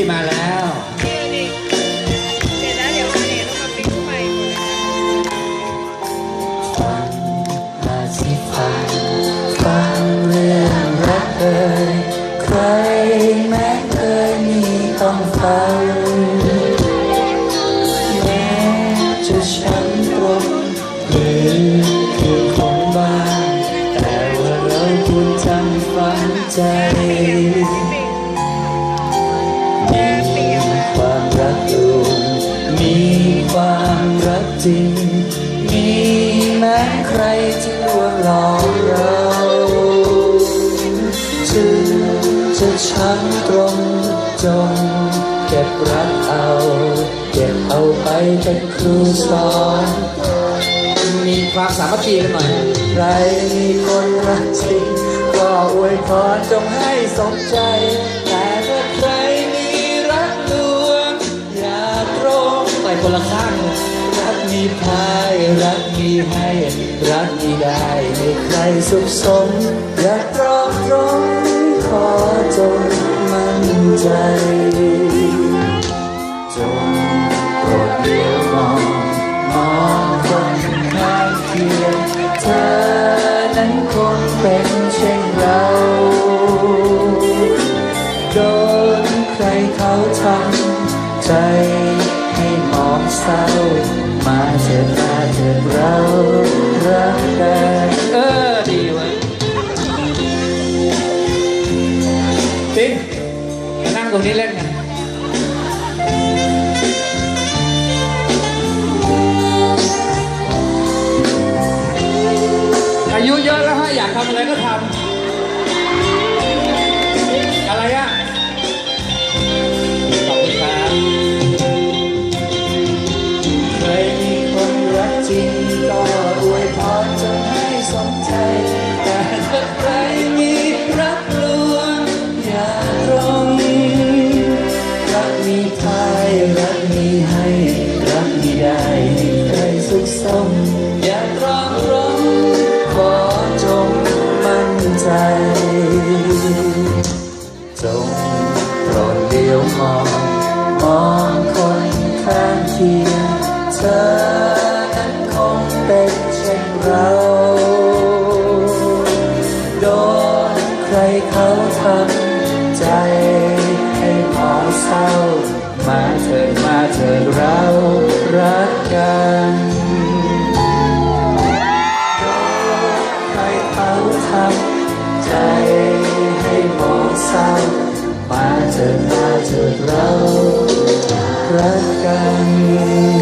บี้มาแล้วเดี๋ยวมาเนี่ยต้องมาปิ๊กไฟหมดเลยนะมาสิฟังฟังเรื่องรักเอ่ยใครแม้เคยมีต้องฟังแม้จะช้ำตรงหรือคือของบ้านแต่ว่าเราคุณจำฝังใจ จริง มีแม้ใครที่ลวงหลอกเราถึงจะช้ำตรงจงเก็บรักเอา เก็บเอาไปเป็นครูสอนมีความสามัคคีกันหน่อยใครมีคนรักจริงก็อวยพรจงให้สมใจ แต่ถ้าใครมีรักลวง อย่าตรงไปคนละข้าง มีพายรักมีให้ รักมีได้ให้ใครสุขสมอย่าตรอมตรงขอจงมั่นใจ จงโปรดเดียวมองมองคนข้างเคียงเธอนั้นคงเป็นเช่นเราโดนใครเขาทำใจให้หมองเศร้า มาเถิดมาเถิดเรารักกันเออดีเว้ยติ๊งนั่งตรงนี้เล่นกันอายุเยอะแล้วฮะอยากทำอะไรก็ทำ จจงโปรดเดียวมอง มองคนข้างเคียงเธอนั้นคงเป็นเช่นเรา โดนใครเขาทำใจให้หมองเศร้า มาเถิดมาเถิดเรา เถิดมาเถิดเรารักกัน